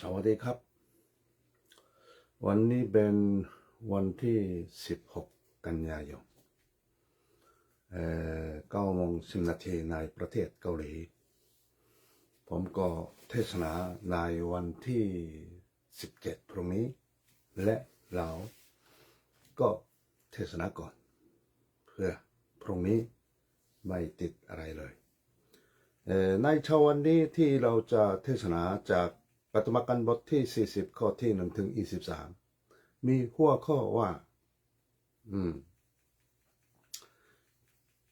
สวัสดีครับ วันนี้เป็นวันที่ 16 กันยายนเอ่อ9โมง10นาทีในประเทศเกาหลี ผมก็เทศนาในวันที่ 17 พรุ่งนี้ และเราก็เทศนาก่อน เพื่อพรุ่งนี้ไม่ติดอะไรเลยในเช้าวันนี้ที่เราจะเทศนาจาก ปฐมกาลบทที่ 40 ข้อที่1ถึง23 มีหัวข้อว่า อืม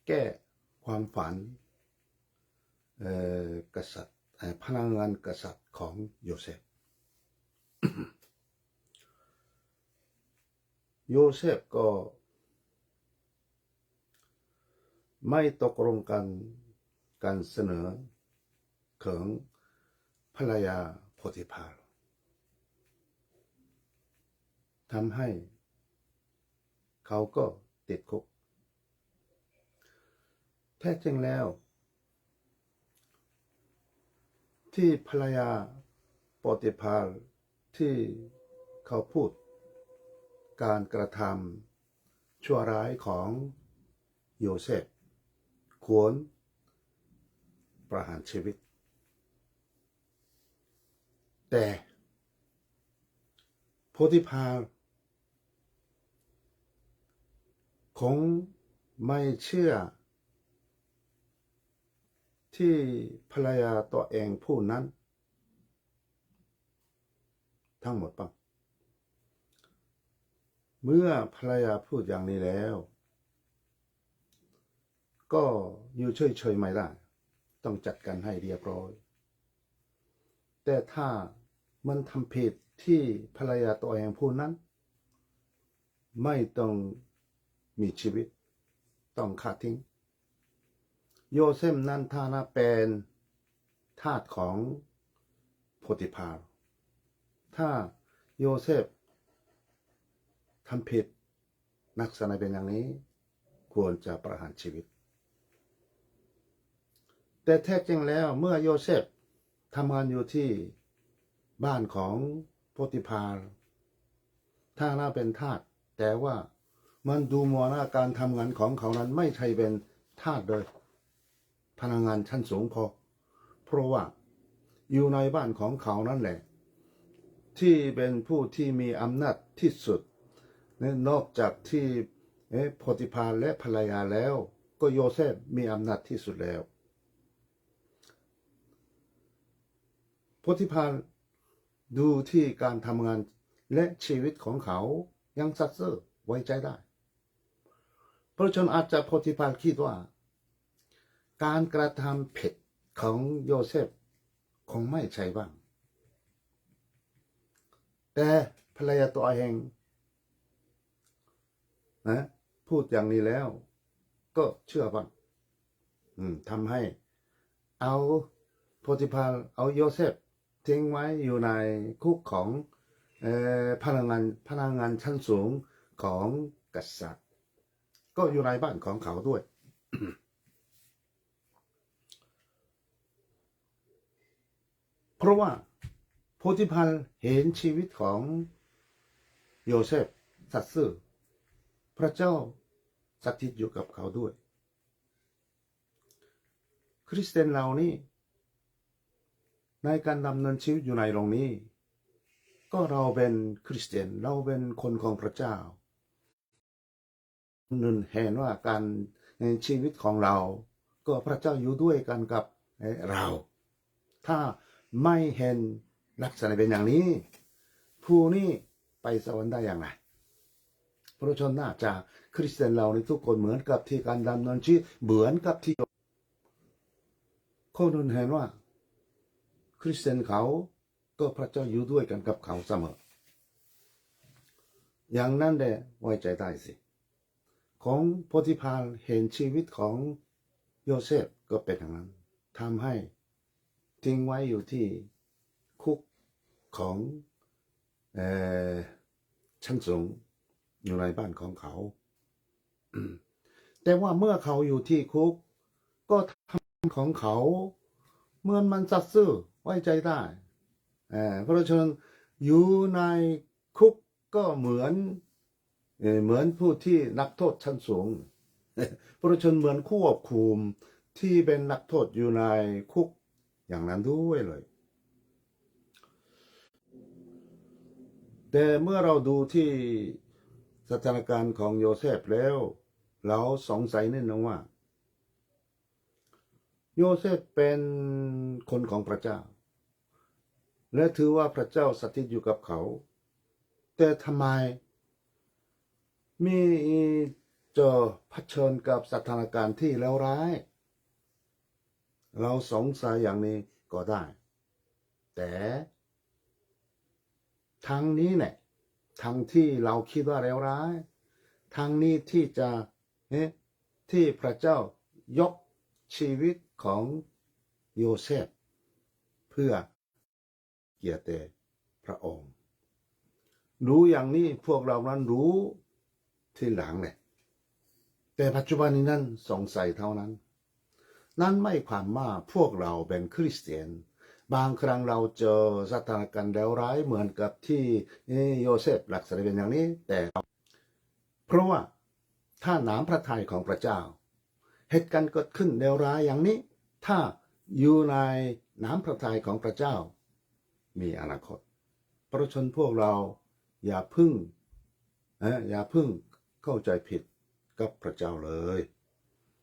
แก้ความฝันเอ่อกษัตริย์พลังงานกษัตริย์ของโยเซฟ โยเซฟก็ ไม่ตกลงกันการเสนอของภรรยา ธิพาลทำให้ เขาก็ติดคุก แท้จริงแล้ว ที่ภรรยาโพธิพาลที่เขาพูด การกระทำชั่วร้ายของโยเซฟควรประหารชีวิต แต่โพธิพาลคงไม่เชื่อ ที่ภรรยาตัวเองผู้นั้น ทั้งหมดปังเมื่อภรรยาพูดอย่างนี้แล้ว ก็อยู่เฉยๆไม่ได้ ต้องจัดการให้เรียบร้อย แต่ถ้ามันทำผิดที่ภรรยาตัวเองผู้นั้น ไม่ต้องมีชีวิต ต้องฆ่าทิ้ง โยเซฟนั้นฐานะเป็นทาสของโพธิพาลถ้าโยเซฟทำผิดลักษณะเป็นอย่างนี้ ควรจะประหารชีวิต แต่แท้จริงแล้วเมื่อโยเซฟ ทำงานอยู่ที่บ้านของโพธิพาลถ้าน่าเป็นทาสแต่ว่ามันดูมัวหน้าการทำงานของเขานั้นไม่ใช่เป็นทาสเลยพนักงานชั้นสูงพอ เพราะว่าอยู่ในบ้านของเขานั่นแหละ ที่เป็นผู้ที่มีอำนาจที่สุด นอกจากที่โพธิพาลและภรรยาแล้ว ก็โยเซฟมีอำนาจที่สุดแล้ว โพธิพาลดูที่การทำงานและชีวิตของเขายังสัตย์ซื่อไว้ใจได้ เพราะฉะนั้นอาจจะโพธิพาลคิดว่า การกระทำผิดของโยเซฟคงไม่ใช่บ้าง แต่ภรรยาตัวเองนะพูดอย่างนี้แล้ว ก็เชื่อบ้างทำให้เอาโพธิพาลเอาโยเซฟ ทิ้งไว้อยู่ในคุกของอพนักงานพนักงานชั้นสูงของกษัตริย์ ก็อยู่ในบ้านของเขาด้วย เพราะว่าโพธิพาลเห็นชีวิตของโยเซฟสัตย์ซื่อพระเจ้าสถิตอยู่กับเขาด้วย คริสเตียนเรานี่ ในการดำเนินชีวิตอยู่ในโรงนี้ ก็เราเป็นคริสเตียนเราเป็นคนของพระเจ้านึนเห็นว่าการในชีวิตของเรา ก็พระเจ้าอยู่ด้วยกันกับเรา ถ้าไม่เห็นลักษณะเป็นอย่างนี้ ผู้นี้ไปสวรรค์ได้อย่างไรพระฉะนั้นน่าจะคริสเตียนเราในทุกคนเหมือนกับที่การดำเนินชีวิตเหมือนกับที่คนนึนเห็นว่า คริสเตียนเขาก็พระเจ้าอยู่ด้วยกันกับเขาเสมอ อย่างนั้นแหละไว้ใจได้สิ ของโพธิพาลเห็นชีวิตของโยเซฟก็เป็นอย่างนั้นทำให้ทิ้งไว้อยู่ที่คุกของอชั้นสูงอยู่ในบ้านของเขา แต่ว่าเมื่อเขาอยู่ที่คุก ก็ทำของเขา เมื่อมันสัตย์ซื่อ ไว้ใจได้เออเพราะฉะนั้นอยู่ในคุกก็เหมือนเหมือนผู้ที่นักโทษชั้นสูงเพราะฉะนั้นเหมือนควบคุมที่เป็นนักโทษอยู่ในคุกอย่างนั้นด้วยเลย แต่เมื่อเราดูที่สถานการณ์ของโยเซฟแล้ว เราสงสัยแนิดนึงว่า โยเซฟเป็นคนของพระเจ้า และถือว่าพระเจ้าสถิตอยู่กับเขา แต่ทำไมมีจะเผชิญกับสถานการณ์ที่เลวร้าย เราสงสัยอย่างนี้ก็ได้ แต่ทางนี้เนี่ยทางที่เราคิดว่าเลวร้ายทางนี้ที่จะเอ๊ะที่พระเจ้ายกชีวิตของโยเซฟเพื่อ กียรติพระองค์ รู้อย่างนี้พวกเรานั้นรู้ที่หลังเนี่ยแต่ปัจจุบันนี้นั้นสงสัยเท่านั้น นั่นไม่ความว่าพวกเราเป็นคริสเตียน บางครั้งเราเจอสถานการณ์เลวร้ายเหมือนกับที่โยเซฟหลักษณะเป็นอย่างนี้ แต่เพราะว่าถ้าน้ำพระทัยของพระเจ้า เหตุการณ์เกิดขึ้นเลวร้ายอย่างนี้ ถ้าอยู่ในน้ำพระทัยของพระเจ้า มีอนาคต เพราะฉะนั้นพวกเราอย่าพึ่งเอ่อย่าพึ่งเข้าใจผิดกับพระเจ้าเลย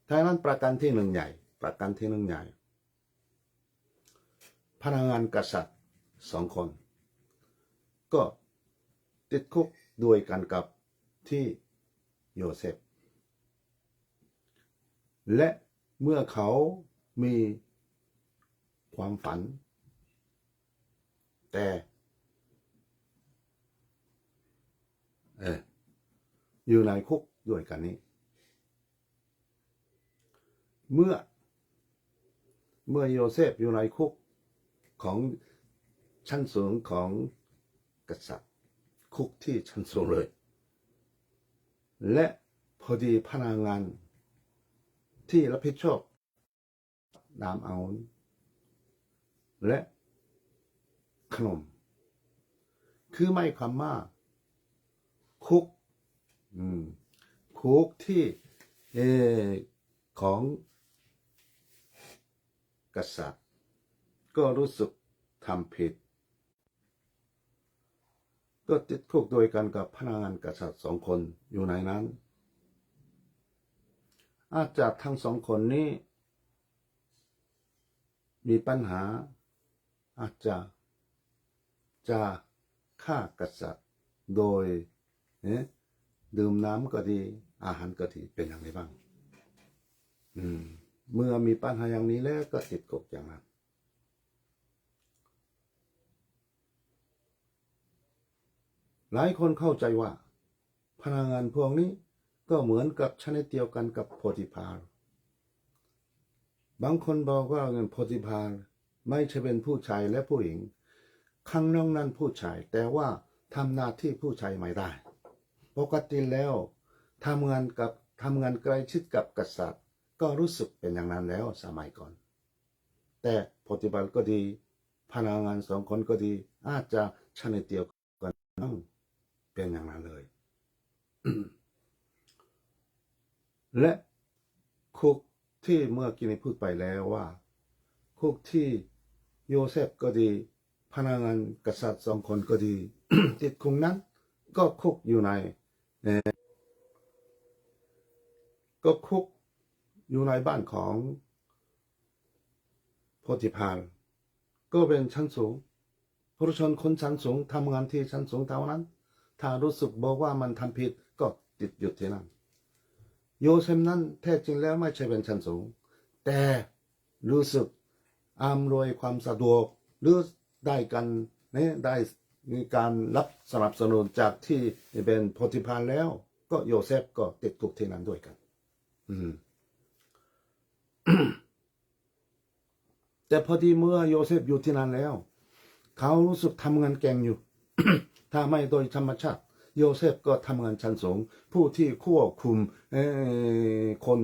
ท้ายนั้นประการที่หนึ่งใหญ่ ประการที่หนึ่งใหญ่ พนักงานกษัตริย์สองคน ก็ติดคุกด้วยกันกับที่โยเซฟ และเมื่อเขามีความฝัน แต่ เอออยู่ในคุกด้วยกันนี้ เมื่อ เมื่อโยเซฟอยู่ในคุกของชั้นสูงของกษัตริย์ คุกที่ชั้นสูงเลย และพอดีพนักงานที่รับผิดชอบนำเอา และ ขนม คือไม่คำว่าคุกคุกที่เอของกษัตริย์ ก็รู้สึกทำผิด ก็ติดคุกโดยกันกับพนักงานกษัตริย์สองคนอยู่ในนั้น อาจจะทั้งสองคนนี้ มีปัญหาอาจจะ จะฆ่ากษัตริย์ โดยเนี่ยดื่มน้ำก็ดี อาหารก็ดีเป็นอย่างไรบ้าง อืม เมื่อมีปัญหาอย่างนี้แล้วก็ติดกบอย่างนั้นหลายคนเข้าใจว่าพนักงานพวกนี้ก็เหมือนกับชนิดเดียวกันกับโพธิพาลบางคนบอกว่าเงินโพธิพาลไม่ใช่เป็นผู้ชายและผู้หญิง ข้างนอกนั้นผู้ชาย แต่ว่าทำหน้าที่ผู้ชายไม่ได้ ปกติแล้วทำงานกับทำงานใกล้ชิดกับกษัตริย์ ก็รู้สึกเป็นอย่างนั้นแล้วสมัยก่อน แต่โพธิบาลก็ดีพนักงานสองคนก็ดี อาจจะชนิดเดียวกันเป็นอย่างนั้นเลย และคุกที่เมื่อกี้นี้พูดไปแล้วว่า คุกที่โยเซฟก็ดี พนักงานกษัตริย์สองคนก็ดี ติดคุกนั้น ก็คุกอยู่ในก็คุกอยู่ในบ้านของโพธิพาลก็เป็นชั้นสูงเพราะฉะนันคนชั้นสูงทำงานที่ชั้นสูงเท่านั้น ถ้ารู้สึกบอกว่ามันทำผิดก็ติดอยู่ที่นั่นโยเซฟนั้นแท้จริงแล้วไม่ใช่เป็นชั้นสูง แต่รู้สึกอำนวยความสะดวกหรือ ได้กันเนี่ยได้มีการรับสนับสนุนจากที่เป็นโพธิพาลแล้ว ก็โยเซฟก็ติดคุกที่นั้นด้วยกัน อืมแต่พอดีเมื่อโยเซฟอยู่ที่นั่นแล้ว เขารู้สึกทำงานเก่งอยู่ ถ้าไม่โดยธรรมชาติ โยเซฟก็ทำงานชั้นสูง ผู้ที่ควบคุมคน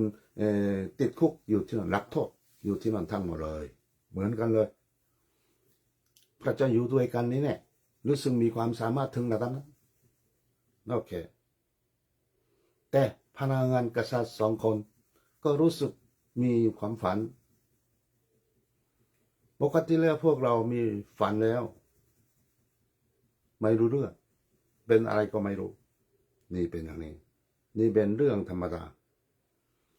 ติดคุกอยู่ที่นั่นรักโทษอยู่ที่นั่นทั้งหมดเลย เหมือนกันเลย พระเจ้าอยู่ด้วยกันนี่เนี่ยรู้สึกมีความสามารถถึงระดับนั้นโอเค แต่พนักงานกษัตริย์สองคน ก็รู้สึกมีความฝัน ปกติแล้วพวกเรามีฝันแล้ว ไม่รู้เรื่อง เป็นอะไรก็ไม่รู้ นี่เป็นอย่างนี้ นี่เป็นเรื่องธรรมดา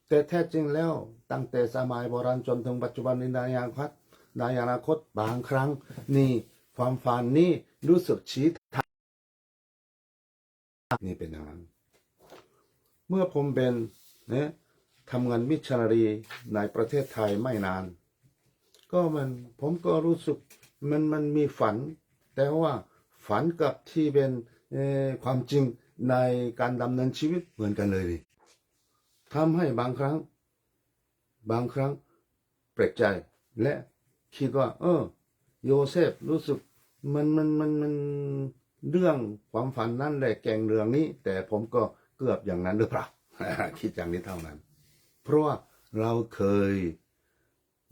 แต่แท้จริงแล้วตั้งแต่สมัยโบราณจนถึงปัจจุบันนี้นอนาคต ในอนาคตบางครั้ง นี่ความฝันนี้รู้สึกชี้ทางนี่เป็นอย่างนั้นเมื่อผมเป็นเนี่ยทำงานมิชชันนารีในประเทศไทยไม่นาน ก็มันผมก็รู้สึกมันมันมีฝัน แต่ว่าฝันกับที่เป็นความจริงในการดำเนินชีวิตเหมือนกันเลยนี่ทำให้บางครั้ง บางครั้งแปลกใจและ คิดว่า เออ โยเซฟรู้สึกมันมันมันมันเรื่องความฝันนั่นแหละแกงเรื่องนี้ แต่ผมก็เกือบอย่างนั้นหรือเปล่าคิดอย่างนี้เท่านั้น เพราะว่าเราเคย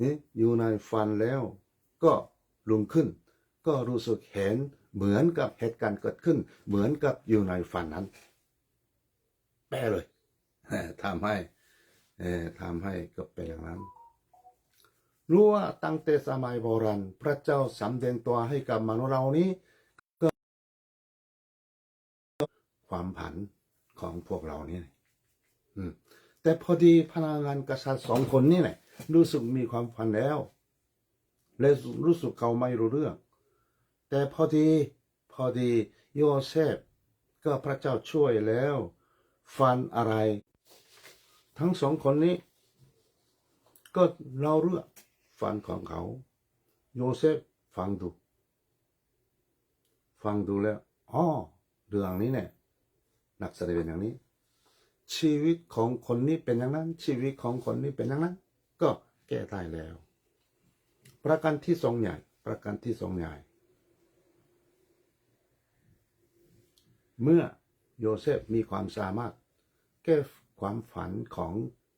นี่อยู่ในฟันแล้ว ก็ลุงขึ้น ก็รู้สึกเห็นเหมือนกับเหตุการณ์เกิดขึ้น เหมือนกับอยู่ในฟันนั้น แปลเลยทำให้ทำให้ก็เป็นอย่างนั้น รู้ว่าตั้งแต่สมัยโบราณพระเจ้าสำแดงตัวให้กับมนุษย์เรานี้ก็ความผันของพวกเรานี่แต่พอดีพนักงานกษัตริย์สองคนนี่แหละรู้สึกมีความฝันแล้วและรู้สึกเขาไม่รู้เรื่อง แต่พอดีพอดีโยเซฟก็พระเจ้าช่วยแล้ว ฟันอะไร ทั้งสองคนนี้ ก็เราเรื่อง ฟันของเขา โยเซฟฟังดู ฟังดูแล้วอ๋อเรื่องนี้เนี่ยนักแสดงเป็นอย่างนี้ ชีวิตของคนนี้เป็นอย่างนั้น ชีวิตของคนนี้เป็นอย่างนั้น ก็แก้ได้แล้ว ประการที่สองใหญ่ ประการที่สองใหญ่ เมื่อโยเซฟมีความสามารถ แก้ความฝันของ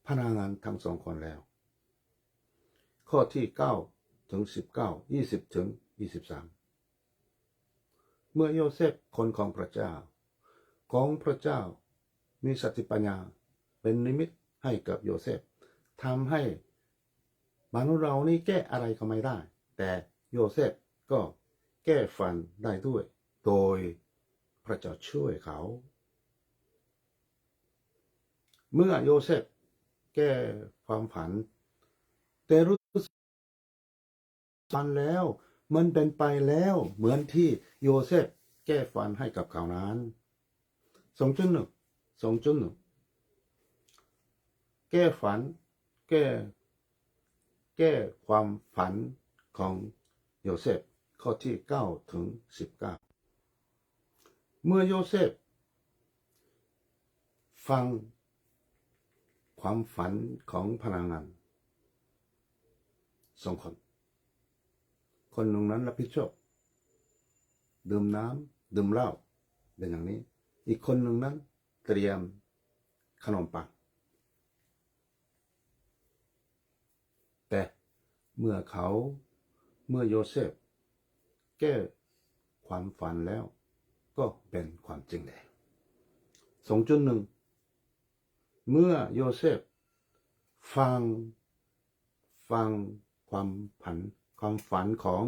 พนักงานทั้งสองคนแล้ว ข้อที่เก้าถึงสิบเก้ายี่สิบถึงยี่สิบสามเมื่อโยเซฟคนของพระเจ้า ของพระเจ้ามีสติปัญญาเป็นนิมิตให้กับโยเซฟทำให้มนุษย์เรานี่แก้อะไรก็ไม่ได้ แต่โยเซฟก็แก้ฟันได้ด้วย โดยพระเจ้าช่วยเขา เมื่อโยเซฟแก้ความผันแต่รู้ ฟันแล้ว มันเป็นไปแล้วเหมือนที่โยเซฟแก้ฟันให้กับเขานั้นสองจุดหนึ่งสองจุดหนึ่งแก้ฝัน แก้ แก้ความฝันของโยเซฟข้อที่เก้าถึงสิบเก้าเมื่อโยเซฟฟังความฝันของพนักงานสองคน คนหนึ่งนั้นรับผิดชอบดื่มน้ำดื่มเหล้าเป็นอย่างนี้ อีกคนหนึ่งนั้น เตรียมขนมปัง แต่เมื่อเขาเมื่อโยเซฟแก้ความฝันแล้วก็เป็นความจริงแล้วสองจุดหนึ่งเมื่อโยเซฟฟังฟังความผัน ความฝันของ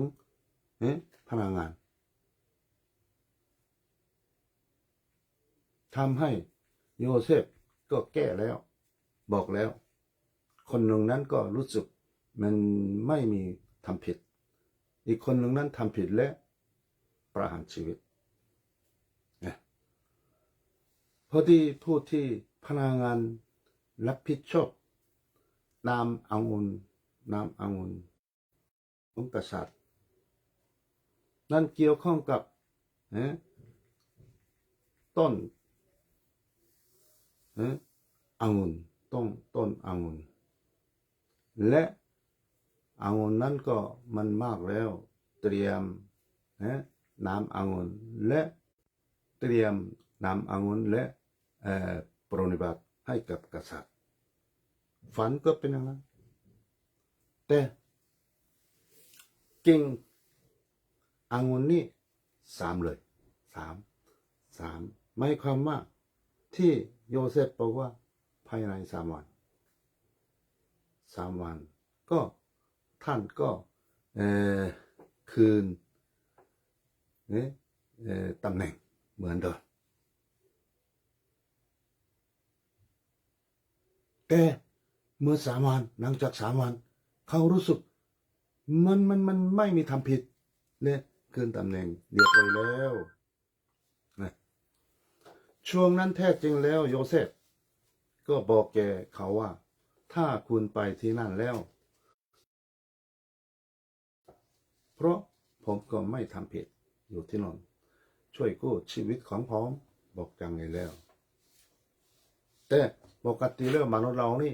เอ๊ะพนักงานทำให้โยเซฟก็แก้แล้ว บอกแล้ว คนหนึ่งนั้นก็รู้สึกมันไม่มีทำผิด อีกคนหนึ่งนั้นทำผิดและประหารชีวิตเนี่ยพอดีผู้ที่พนักงานรับผิดชอบนามองุ่นนามองุ่น ของกษัตริย์ นั่นเกี่ยวข้องกับเอ๊ะต้นอ๊ะองุ่นต้นต้นองุ่นและองุ่นนั้นก็มันมากแล้ว เตรียมเอ๊ะน้ำองุ่นและเตรียมน้ำองุ่นและเอ่อปรนิบัติให้กับกษัตริย์ ฝันก็เป็นอย่างนั้นแต่ กิ่งอางุนนี่สามเลยสามสามหมายความว่าที่โยเซฟบอกว่าภายในสามวันสามวัน ก็ท่านก็เออคืนเนี่ยตำแหน่งเหมือนเดิมแต่เมื่อสามวันหลังจากสามวัน เขารู้สึก มันมันมันไม่มีทำผิดเนี่ยคืนตำแหน่งเรียบร้อยแล้วนะช่วงนั้นแท้จริงแล้วโยเซฟก็บอกแกเขาว่า ถ้าคุณไปที่นั่นแล้ว เพราะผมก็ไม่ทำผิดอยู่ที่นั่นช่วยกู้ชีวิตของผมบอกจังไงแล้ว แต่ปกติแล้วมนุษย์เรานี่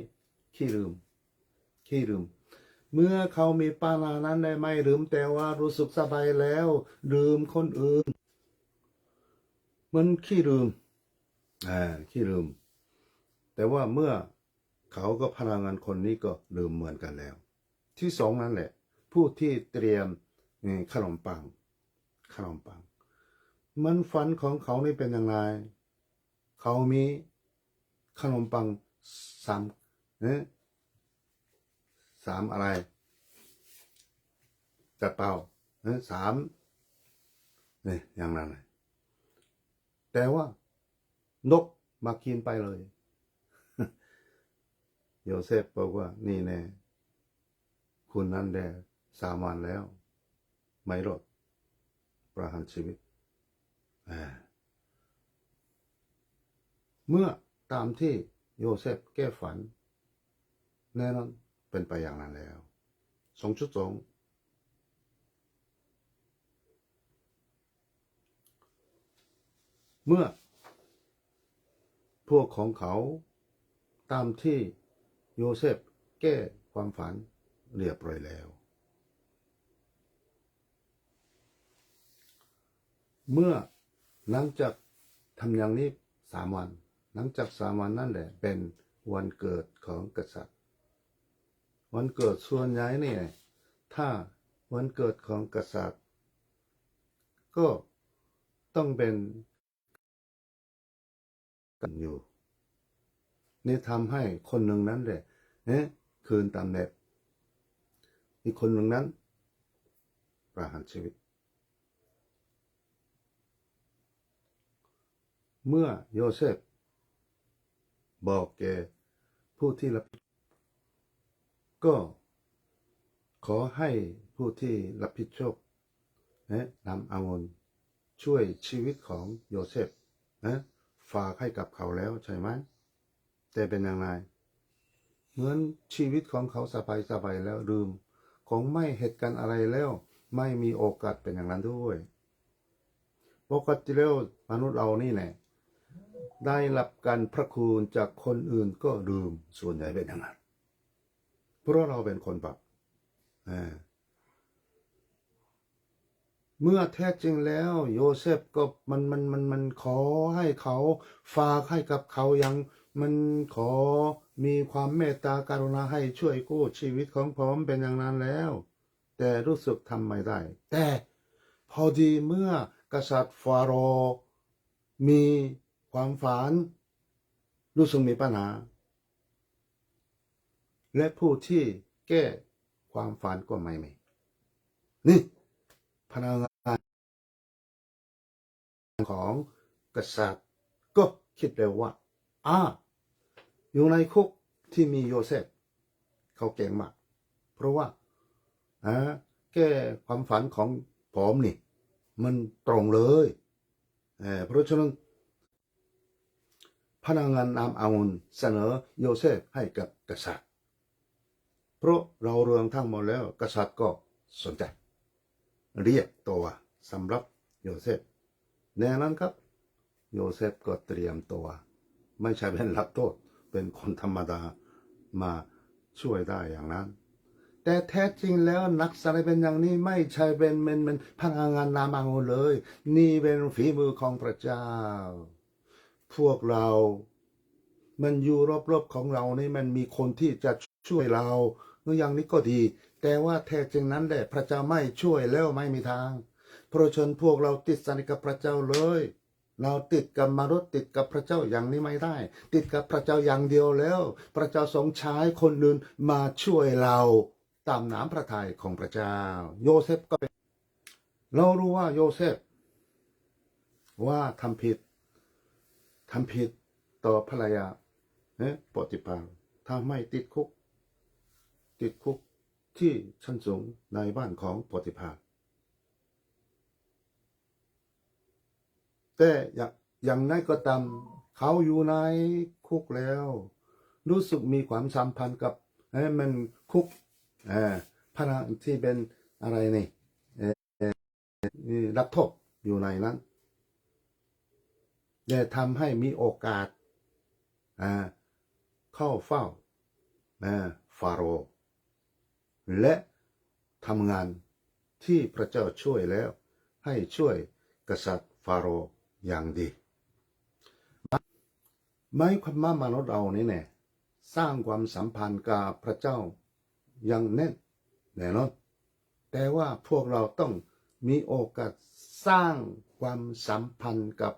ขี้ลืมขี้ลืม เมื่อเขามีปัญหานั้นได้ไม่ลืมแต่ว่ารู้สึกสบายแล้ว ลืมคนอื่น มันขี้ลืมอ่าขี้ลืม แต่ว่าเมื่อเขาก็พลังงานคนนี้ก็ลืมเหมือนกันแล้ว ที่สองนั่นแหละ ผู้ที่เตรียมขนมปังขนมปัง มันฝันของเขานี่เป็นอยังไงเขามีขนมปังสามเนี่ย สามอะไร จัดเป่าเนี่ยสามนี่อย่างนั้นเลยแต่ว่านกมากินไปเลยโยเซฟบอกว่า นี่แน่คุณนั้นแดสามวันแล้ว ไม่รอดประหารชีวิต เมื่อตามที่โยเซฟแก้ฝัน แน่นอน เป็นไปอย่างนั้นแล้วสองจุดสองเมื่อ พวกของเขาตามที่โยเซฟแก้ความฝันเรียบร้อยแล้ว เมื่อหลังจากทำอย่างนี้สามวัน หลังจากสามวันนั่นแหละเป็นวันเกิดของกษัตริย์ วันเกิดส่วนใหญ่เนี่ย ถ้าวันเกิดของกษัตริย์ ก็ต้องเป็นกันอยู่นี่ทำให้คนหนึ่งนั้นแหละเนี่ยคืนตามแนบอีกคนหนึ่งนั้น ประหารชีวิต เมื่อโยเซฟบอกแกผู้ที่รับผิด ก็ขอให้ผู้ที่รับผิดชอบนะนำเอาเงินช่วยชีวิตของโยเซฟนะฝากให้กับเขาแล้วใช่ไหมแต่เป็นอยังไงเหมือนชีวิตของเขาสบายสบายแล้วลืมของไม่เหตุการณ์อะไรแล้ว ไม่มีโอกาสเป็นอย่างนั้นด้วยปกติแล้วมนุษย์เรานี่แหละได้รับการพระคุณจากคนอื่นก็ลืมส่วนใหญ่เป็นอย่างนั้น เพราะเราเป็นคนบาปเมื่อแท้จริงแล้ว โยเซฟก็มันมันมันมันขอให้เขาฝากให้กับเขายังมันขอมีความเมตตากรุณาให้ช่วยกู้ชีวิตของผมเป็นอย่างนั้นแล้ว แต่รู้สึกทำไม่ได้ แต่พอดีเมื่อกษัตริย์ฟาโรมีความฝันรู้สึกมีปัญหา และผู้ที่แก้ความฝันก็ไม่มีนี่พนักงานของกษัตริย์ ก็คิดเร็วว่าอ่าอยู่ในคุกที่มีโยเซฟเขาเก่งมาก เพราะว่าอ่าแก้ความฝันของผมนี่ มันตรงเลยเเพราะฉะนั้นพนักงานนำเอาเงินเสนอโยเซฟให้กับกษัตริย์ เพราะเราเรื่องทั้งหมดแล้ว กษัตริย์ก็สนใจ เรียกตัวสำหรับโยเซฟแน่นั้นครับ โยเซฟก็เตรียมตัว ไม่ใช่เป็นรับโทษเป็นคนธรรมดามาช่วยได้อย่างนั้น แต่แท้จริงแล้วนักสดงเป็นอย่างนี้ไม่ใช่เป็นเป็นเป็นพนักงานนามเอาเลย นี่เป็นฝีมือของพระเจ้า พวกเรา มันอยู่รอบๆของเรานี่มันมีคนที่จะ ช่วยเราอย่างนี้ก็ดี แต่ว่าแท้จริงนั้นแหละพระเจ้าไม่ช่วยแล้วไม่มีทาง เพราะฉะนั้นพวกเราติดสนิทกับพระเจ้าเลย เราติดกับมนุษย์ติดกับพระเจ้าอย่างนี้ไม่ได้ ติดกับพระเจ้าอย่างเดียวแล้ว พระเจ้าทรงใช้คนอื่นมาช่วยเราตามน้ำพระทัยของพระเจ้า โยเซฟก็เป็นเรารู้ว่าโยเซฟว่าทำผิดทำผิดต่อภรรยาเอ๊ะปฏิปังถ้าไม่ติดคุก ติดคุกที่ชั้นสูงในบ้านของปฏิภาณแต่อย่างอย่างนั้นก็ตามเขาอยู่ในคุกแล้ว รู้สึกมีความสัมพันธ์กับเอ้มันคุกเออพนักที่เป็นอะไรนี่เออรับโทษอยู่ในนั้นแต่ทำให้มีโอกาสอ่าเข้าเฝ้าอ่าฟาโรห์ และทำงานที่พระเจ้าช่วยแล้ว ให้ช่วยกษัตริย์ฟาโรห์อย่างดีไม่ความว่ามนุษย์เรานี่แน่สร้างความสัมพันธ์กับพระเจ้าอย่างแน่นแน่นอนแต่ว่าพวกเราต้องมีโอกาสสร้างความสัมพันธ์กับ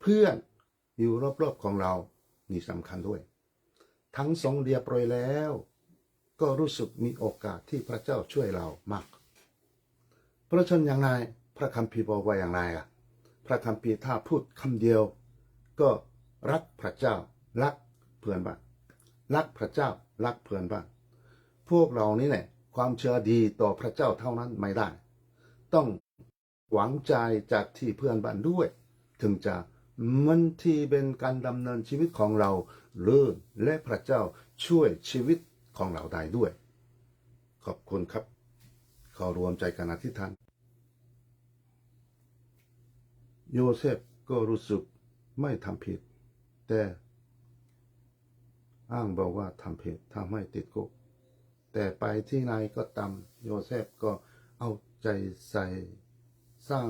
เพื่อนอยู่รอบๆของเรานี่สำคัญด้วย ทั้งสองเรียบร้อยแล้ว ก็รู้สึกมีโอกาสที่พระเจ้าช่วยเรามาก เพราะฉะนั้นอย่างไรพระคัมภีร์บอกว่าอย่างไรอะพระคัมภีร์ถ้าพูดคำเดียว ก็รักพระเจ้า รักเพื่อนบ้านรักพระเจ้า รักเพื่อนบ้านพวกเรานี่แหละความเชื่อดีต่อพระเจ้าเท่านั้นไม่ได้ ต้องหวังใจจากที่เพื่อนบ้านด้วย ถึงจะมันที่เป็นการดำเนินชีวิตของเราเลื่นและพระเจ้าช่วยชีวิต ของเราได้ด้วย ขอบคุณครับ ขอรวมใจกันอธิษฐานโยเซฟก็รู้สึกไม่ทำผิด แต่อ้างบอกว่าทำผิดทำให้ติดคุกแต่ไปที่ไหนก็ตามโยเซฟก็เอาใจใส่สร้าง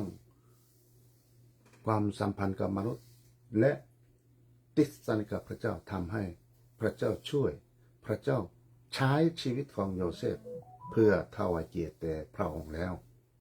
ความสัมพันธ์กับมนุษย์ และติดสนิทกับพระเจ้าทำให้พระเจ้าช่วยพระเจ้า ใช้ชีวิตของโยเซฟเพื่อถวายเกียรติแด่พระองค์แล้ว